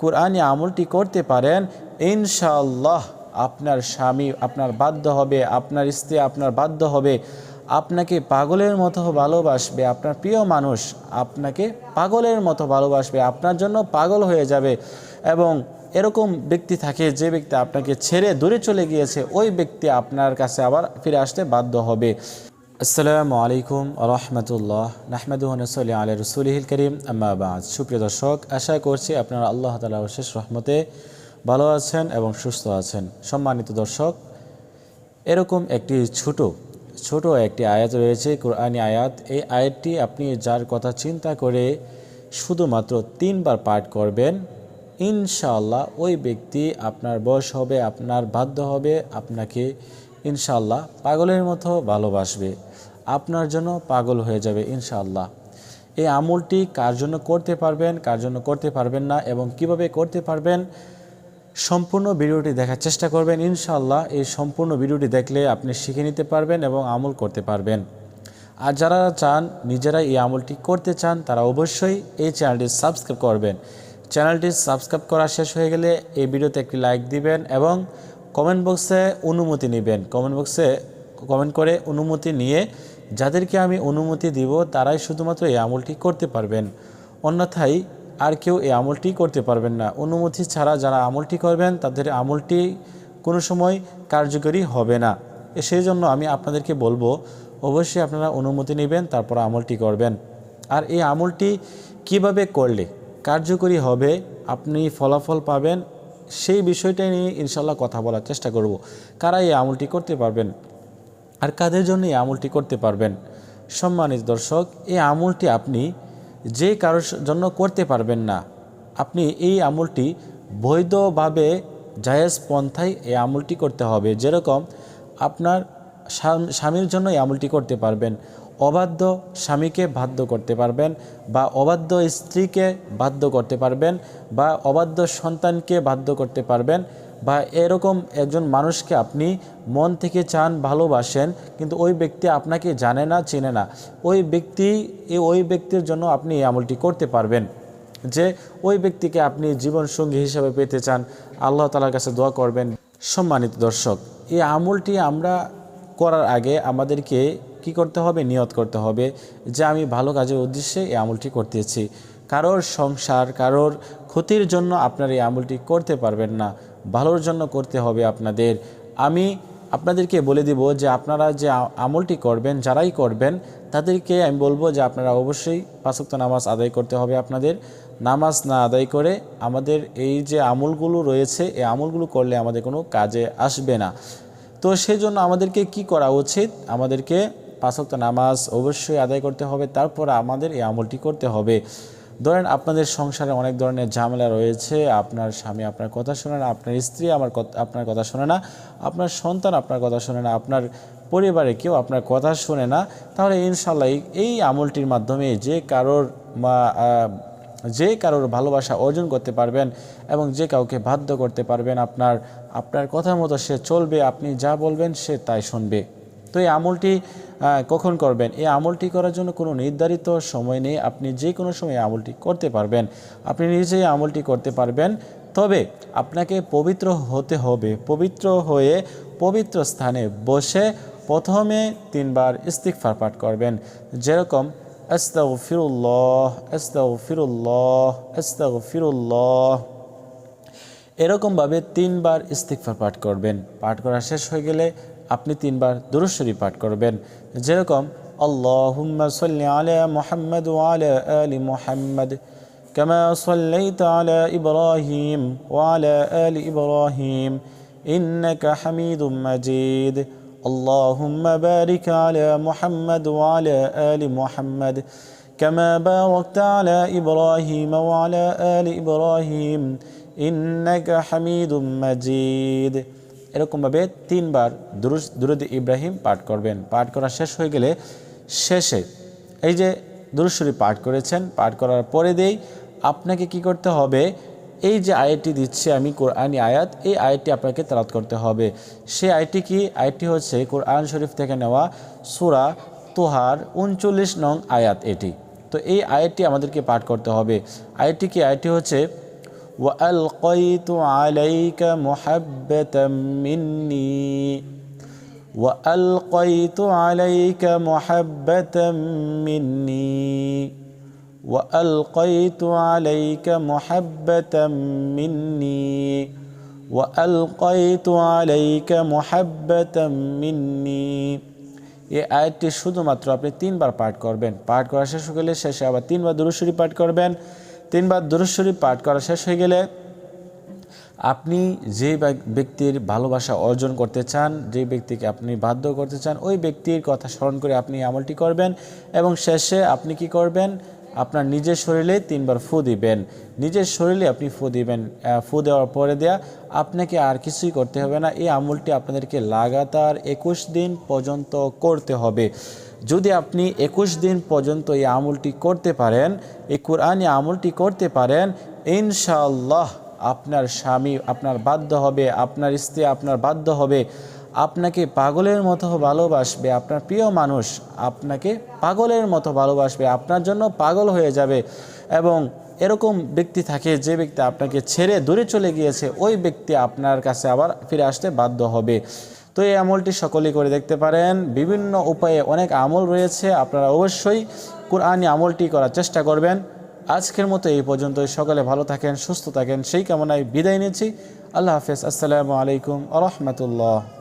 কোরআনি আমলটি করতে পারেন, ইনশাআল্লাহ আপনার স্বামী আপনার বাধ্য হবে, আপনার স্ত্রী আপনার বাধ্য হবে, আপনাকে পাগলের মতো ভালোবাসবে, আপনার প্রিয় মানুষ আপনাকে পাগলের মতো ভালোবাসবে, আপনার জন্য পাগল হয়ে যাবে এবং এরকম ব্যক্তি থাকে যে ব্যক্তি আপনাকে ছেড়ে দূরে চলে গিয়েছে, ওই ব্যক্তি আপনার কাছে আবার ফিরে আসতে বাধ্য হবে। আসসালামু আলাইকুম রহমতুল্লাহ নাহমেদুহনসলি আলী রসুলহিল করিম আম্মাবাদ সুপ্রিয় দর্শক, আশা করছি আপনারা আল্লাহ তালা শেষ রহমতে ভালো আছেন এবং সুস্থ আছেন। সম্মানিত দর্শক, এরকম একটি ছোট ছোট একটি আয়াত রয়েছে, কোরআনি আয়াত। এই আয়াতটি আপনি যার কথা চিন্তা করে শুধুমাত্র তিনবার পাঠ করবেন, ইনশাআল্লাহ ওই ব্যক্তি আপনার বয়স হবে, আপনার বাধ্য হবে, আপনাকে ইনশাআল্লাহ। পাগলের মতো ভালোবাসবে। আপনার জন্য পাগল হয়ে যাবে ইনশাল্লাহ এই আমলটি কার জন্য করতে পারবেন, কার জন্য করতে পারবেন না এবং কীভাবে করতে পারবেন, সম্পূর্ণ ভিডিওটি দেখার চেষ্টা করবেন ইনশাল্লাহ এই সম্পূর্ণ ভিডিওটি দেখলে আপনি শিখে নিতে পারবেন এবং আমল করতে পারবেন। আর যারা চান নিজেরা এই আমলটি করতে চান, তারা অবশ্যই এই চ্যানেলটি সাবস্ক্রাইব করবেন। চ্যানেলটি সাবস্ক্রাইব করা শেষ হয়ে গেলে এই ভিডিওতে একটি লাইক দিবেন এবং কমেন্ট বক্সে অনুমতি নেবেন। কমেন্ট বক্সে কমেন্ট করে অনুমতি নিয়ে যাদেরকে আমি অনুমতি দিব, তারাই শুধুমাত্র এই আমলটি করতে পারবেন। অন্যথায় আর কেউ এই আমলটি করতে পারবেন না। অনুমতি ছাড়া যারা আমলটি করবেন, তাদের আমলটি কোনো সময় কার্যকরী হবে না। সেই জন্য আমি আপনাদেরকে বলব, অবশ্যই আপনারা অনুমতি নেবেন, তারপর আমলটি করবেন। আর এই আমলটি কীভাবে করলে কার্যকরী হবে, আপনি ফলাফল পাবেন সেই বিষয়টাই নিয়ে ইনশাল্লাহ কথা বলার চেষ্টা করব। কারা এই আমলটি করতে পারবেন? আর কাদের জন্য এই আমলটি করতে পারবেন? সম্মানিত দর্শক, এই আমলটি আপনি যে কারোর জন্য করতে পারবেন না, আপনি এই আমলটি বৈধভাবে জায়েজ পন্থায় এই আমলটি করতে হবে। যেরকম আপনার স্বামীর জন্য এই আমলটি করতে পারবেন। অবাধ্য স্বামীকে বাধ্য করতে পারবেন বা অবাধ্য স্ত্রীকে বাধ্য করতে পারবেন বা অবাধ্য সন্তানকে বাধ্য করতে পারবেন বা এরকম একজন মানুষকে আপনি মন থেকে চান, ভালোবাসেন, কিন্তু ওই ব্যক্তি আপনাকে জানে না, চেনে না। ওই ব্যক্তি, ওই ব্যক্তির জন্য আপনি এই আমলটি করতে পারবেন যে ওই ব্যক্তিকে আপনি জীবন সঙ্গী হিসাবে পেতে চান। আল্লাহ তালার কাছে দোয়া করবেন। সম্মানিত দর্শক, এই আমলটি আমরা করার আগে আমাদেরকে কি করতে হবে, নিয়ত করতে হবে, যে আমি ভালো কাজের উদ্দেশ্যে এই আমলটি করতেছি। কারোর সংসার, কারোর ক্ষতির জন্য আপনার এই আমলটি করতে পারবেন না। ভালোর জন্য করতে হবে আপনাদের। আমি আপনাদেরকে বলে দিব যে আপনারা যে আমলটি করবেন, যারাই করবেন, তাদেরকে আমি বলব যে আপনারা অবশ্যই পাঁচক্ত নামাজ আদায় করতে হবে আপনাদের। নামাজ না আদায় করে আমাদের এই যে আমলগুলো রয়েছে, এই আমলগুলো করলে আমাদের কোনো কাজে আসবে না। তো সেই জন্য আমাদেরকে কি করা উচিত? আমাদেরকে পাঁচক্ত নামাজ অবশ্যই আদায় করতে হবে, তারপর আমাদের এই আমলটি করতে হবে। ধরেন আপনাদের সংসারে অনেক ধরনের ঝামেলা রয়েছে, আপনার স্বামী আপনার কথা শোনে না, আপনার স্ত্রী আমার আপনার কথা শোনে না, আপনার সন্তান আপনার কথা শোনে না, আপনার পরিবারে কেউ আপনার কথা শোনে না, তাহলে ইনশাল্লাহ এই- আমলটির মাধ্যমে যে কারোর যে কারোর ভালোবাসা অর্জন করতে পারবেন এবং যে কাউকে বাধ্য করতে পারবেন, আপনার আপনার কথা মতো সে চলবে, আপনি যা বলবেন সে তাই শুনবে। তো এই আমলটি কখন করবেন? এই আমলটি করার জন্য কোনো নির্ধারিত সময় নেই। আপনি যে কোনো সময় আমলটি করতে পারবেন। আপনি নিজেই আমলটি করতে পারবেন। তবে আপনাকে পবিত্র হতে হবে। পবিত্র হয়ে পবিত্র স্থানে বসে প্রথমে তিনবার ইস্তিকফার পাঠ করবেন। যেরকম, আস্তাগফিরুল্লাহ আস্তাগফিরুল্লাহ আস্তাগফিরুল্লাহ। এরকমভাবে তিনবার ইস্তিকফার পাঠ করবেন। পাঠ করা শেষ হয়ে গেলে আপনি তিনবার দুরুশ্বরী পাঠ করবেন যেরকম আল্লাহুম্মা সাল্লি আলা মুহাম্মদ ওয়া আলা আলি মুহাম্মদ كما صليت على إبراهيم وعلى آل إبراهيم إنك حميد مجيد اللهم بارك على محمد وعلى آل محمد كما باركت على إبراهيم وعلى آل إبراهيم ইন্নাকা হামিদুম মাজিদ এরকমভাবে তিনবার দুরুস, দুরুদ ইব্রাহিম পাঠ করবেন। পাঠ করা শেষ হয়ে গেলে শেষে এই যে দুরুশ্বরী পাঠ করেছেন, পাঠ করার পরে দেই আপনাকে কি করতে হবে? এই যে আয়াতটি দিচ্ছি আমি কোরআনি আয়াত, এই আয়াতটি আপনাকে তালাত করতে হবে। সেই আয়াতটি কি? আয়াতটি হচ্ছে কোরআন শরীফ থেকে নেওয়া সুরা তোহার উনচল্লিশ নং আয়াত এটি। তো এই আয়াতটি আমাদেরকে পাঠ করতে হবে। আয়াতটি কি? আয়াতটি হচ্ছে وألقيت عليك محبة مني وألقيت عليك محبة مني وألقيت عليك محبة مني وألقيت عليك محبة مني এই আয়াতটি শুধুমাত্র আপনি তিনবার পাঠ করবেন পাঠ করা শেষ হয়ে গেলে শেষে আবার তিনবার দুরুশ্বরী পাঠ করবেন তিনবার দুরুশ্বরী পাঠ করা শেষ হয়ে গেলে আপনি যে ব্যক- ব্যক্তির ভালোবাসা অর্জন করতে চান, যে ব্যক্তিকে আপনি বাধ্য করতে চান, ওই ব্যক্তির কথা স্মরণ করে আপনি আমলটি করবেন এবং শেষে আপনি কি করবেন? আপনার নিজের শরীরে তিনবার ফু দিবেন। নিজের শরীরে আপনি ফু দিবেন ফু দেওয়ার পরে দেয়া আপনাকে আর কিছুই করতে হবে না। এই আমলটি আপনাদেরকে লাগাতার একুশ দিন পর্যন্ত করতে হবে। যদি আপনি একুশ দিন পর্যন্ত এই আমলটি করতে পারেন, এই কোরআনী আমলটি করতে পারেন, ইনশাআল্লাহ আপনার স্বামী আপনার বাধ্য হবে, আপনার স্ত্রী আপনার বাধ্য হবে, আপনাকে পাগলের মতো ভালোবাসবে, আপনার প্রিয় মানুষ আপনাকে পাগলের মতো ভালোবাসবে, আপনার জন্য পাগল হয়ে যাবে এবং এরকম ব্যক্তি থাকে যে ব্যক্তি আপনাকে ছেড়ে দূরে চলে গিয়েছে, ওই ব্যক্তি আপনার কাছে আবার ফিরে আসতে বাধ্য হবে। তো এই আমলটি সকলেই করে দেখতে পারেন। বিভিন্ন উপায়ে অনেক আমল রয়েছে, আপনারা অবশ্যই কোরআনি আমলটি করার চেষ্টা করবেন। আজকের মতো এই পর্যন্তই। সকলে ভালো থাকেন, সুস্থ থাকেন, সেই কামনায় বিদায় নিচ্ছি। আল্লাহ হাফেজ। আসসালামু আলাইকুম আ রহমতুল্লাহ।